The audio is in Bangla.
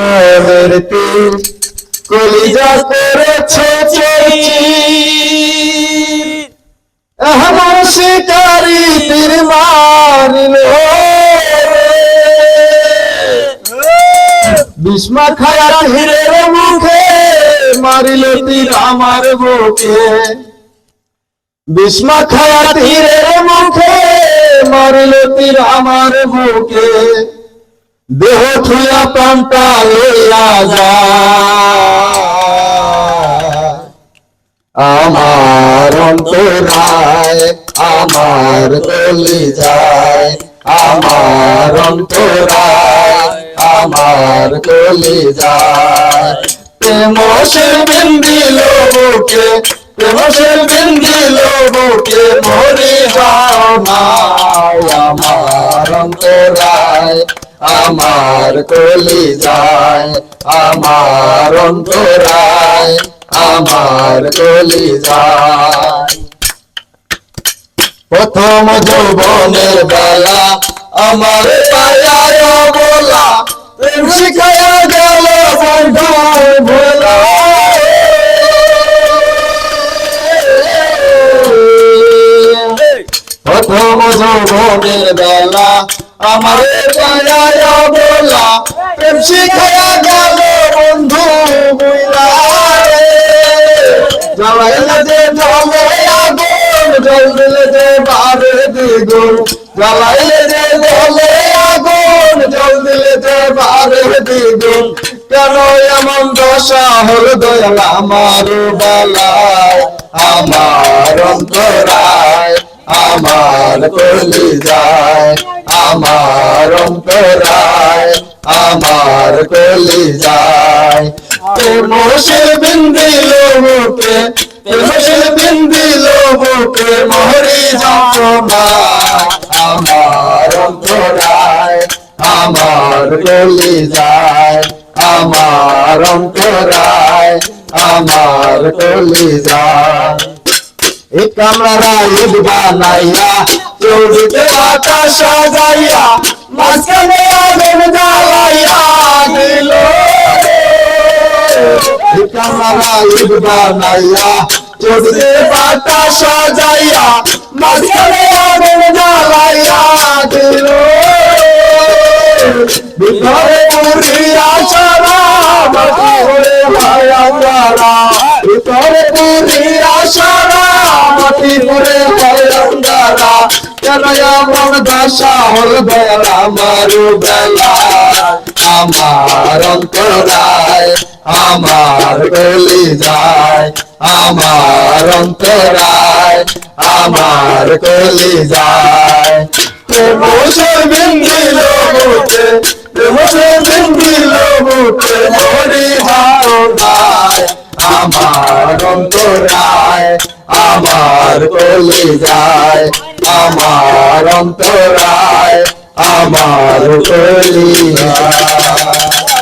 জীবনের তীর কলিজা করেছে আমার শিকারি তীর মারিল বিস্মা খায়া হিরের মুখে মারিল তীর আমার বুকে বিস্মা খায়া তীরের মুখে মারিল তীর আমার বুকে দেহ থুয়া প্রাণটা লইয়া আমার অন্তরায়, আমার কলি যায়। আমার অন্তরায়, আমার কলি যায়। প্রেম সে বিন্দিল বুকে প্রেম সে বিন্দিল বুকে মরি যাও না। আমার অন্তরায় আমার কলি যায় আমার অন্তরায়, আমার কলি যায় প্রথম যৌবনের বেলা আমার পায়ায় বলা প্রেম শিখায়া গেল প্রথম যৌবনের বেলা আমার পায়ায় বলা। প্রেম শিখায়া গেল বন্ধু জ্বালাইলে যে জলে দিলে যে বারে দ্বিগুণ। জ্বালাইলে যে জলে আগুন, জল দিলে যে বারে দ্বিগুণ। কেন এমন দশা হল দয়াল আমার বেলায়? আমার অন্তরায় আমার কলি যায় আমার অন্তরায়, আমার কলি যায় প্রেমসে বিন্দিল বুকে প্রেমসে বিন্দিল বুকে মহরি যাতনা আমার অন্তরায়, আমার কলি যায় আমার অন্তরায়, আমার কলি যায় কামরা ঈদ বানাইয়া চৌদিতে আকাশ সাজাইয়া মাঝখানে আগুন জ্বালাইয়া দিল এই কামরা ঈদ বানাইয়া চৌদিতে আকাশ সাজাইয়া মাঝখানে আগুন জ্বালাইয়া দিল ভিতরে পুরিয়া সারা মাটি হয়ে ভাই আমরা ভিতরে পুরিয়া সারা হল বেলা আমার বেলা। আমার গলি যায়। আমার অন্তরায় আমার গলি যায়। প্রেম সে বিন্দিল বুকে প্রেম সে বিন্দিল বুকে মরি ভাওনায় আমার অন্তরায় আমার কলি যায় আমার অন্তরায় আমার কলি যায়।